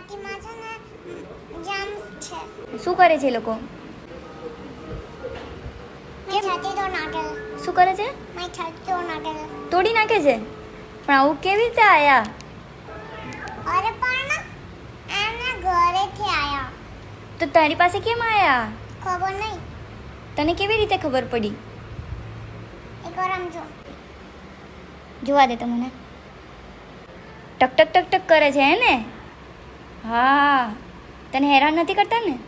છાતીમાં છે ને જમ્સ છે. શું કરે છે લોકો? શું કરે છે? તોડી નાખે છે? પણ આવું કેવી રીતે આયા? અરે પણ એના ઘરેથી આયા. તો તારી પાસે કેમ આયા? ખબર નહીં તને કેવી રીતે ખબર પડી? એકવાર આમ જો. જોવા દે તમને મને. ટક ટક ટક ટક કરે છે હે ને? હા. તને હેરાન નથી કરતા ને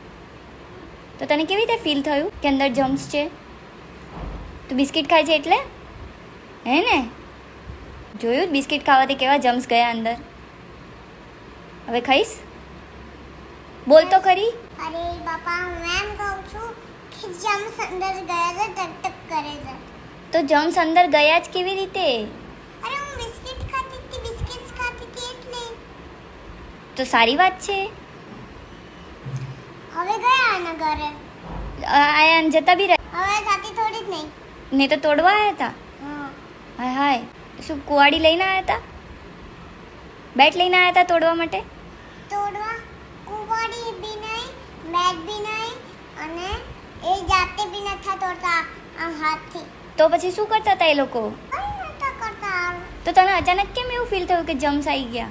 તો તને કેવી રીતે ફીલ થયું કે અંદર જમ્સ છે? તું બિસ્કિટ ખાય છે એટલે? હે ને? જોયું બિસ્કિટ ખાવાથી કેવા જમ્સ ગયા અંદર? હવે ખાઈશ? બોલ તો ખરી. અરે બાપા હું એમ કહું છું કે જમ્સ અંદર ગયા છે ટક ટક કરે છે. તો જમ્સ અંદર ગયા જ કેવી રીતે? તો સારી વાત છે? હવે ગયા આના ઘરે? આયા જતા બી રહ્યા? હવે સાથી થોડી જ નહીં. નહીં તો તોડવા આવ્યા હતા હાય હાય. શું કુવાડી લઈને આવ્યા હતા બેટ લઈને આવ્યા હતા તોડવા માટે? તોડવા? કુવાડી બી નહીં બેટ બી નહીં અને એ જાતે બી નથા તોડતા આમ હાથથી. તો પછી શું કરતા હતા એ લોકો? કરતા. તો તને અચાનક કેમ એવું ફીલ થયું કે જમ્સ આવી ગયા?